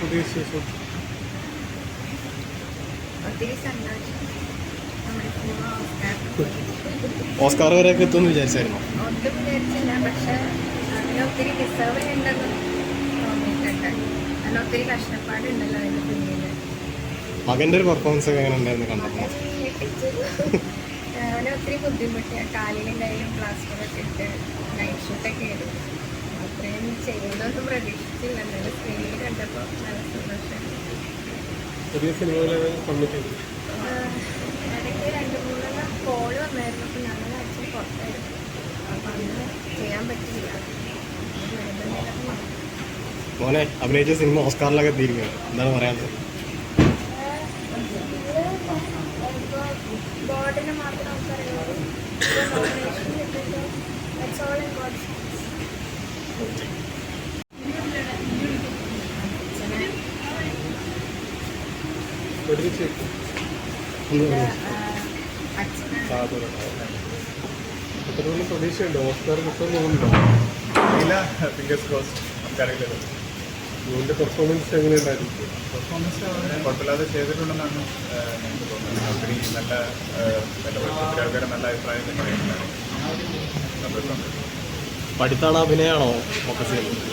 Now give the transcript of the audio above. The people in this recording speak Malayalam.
പുതിയ ഓസ്കാർ വരെ വരെയൊക്കെ എത്തുമെന്ന് വിചാരിച്ചായിരുന്നു. മകന്റെ ഒരു പെർഫോമൻസ് ഒക്കെ എങ്ങനെ ഉണ്ടായിരുന്നു കണ്ടപ്പോൾ അവന് ഒത്തിരി ബുദ്ധിമുട്ടി. കാലിലും കയ്യിലും പ്ലാസ്റ്ററൊക്കെ ഇട്ട് നൈറ്റ് ഷൂട്ടൊക്കെ ചെയ്തു അത്രയും ചെയ്യുന്നൊന്നും പ്രതീക്ഷിച്ചില്ല. എന്നാലും സ്ക്രീനിൽ കണ്ടപ്പോൾ നല്ല സന്തോഷം. ഇടയ്ക്ക് രണ്ട് മൂന്നെണ്ണം കോൾ വന്നായിരുന്നു. അപ്പം ഞങ്ങൾ അച്ഛൻ പുറത്തായിരുന്നു. അപ്പം അന്ന് ചെയ്യാൻ പറ്റില്ല മോനെ അഭിനയിച്ച സിനിമ ഓസ്കാറിലൊക്കെ എത്തിയിരിക്കുകയാണ്. എന്താണ് പറയാനുള്ളത്? ഒരുമിച്ച് നിൽക്കാം ഒന്ന് പറയൂ. അച്ഛനാണ് എത്ര പോലെ പ്രതീക്ഷയുണ്ട് ഓസ്കാർ കിട്ടുമെന്ന് തോന്നുന്നുണ്ടോ ഇല്ല ഫിംഗേഴ്സ് ക്രോസ് നമുക്കറിയില്ലല്ലോ ജൂണിന്റെ പെർഫോമൻസ് എങ്ങനെയുണ്ടായിരുന്നു പെർഫോമൻസ് കുഴപ്പമില്ലാതെ ചെയ്തിട്ടുണ്ടെന്നാണ് എനിക്ക് തോന്നുന്നത് കമ്പനി നല്ല നല്ല നല്ല അഭിപ്രായം പറയുന്നുണ്ടായിരുന്നു പഠിത്താണോ അഭിനയമാണോ ഫോക്കസ് ചെയ്യുന്നത്?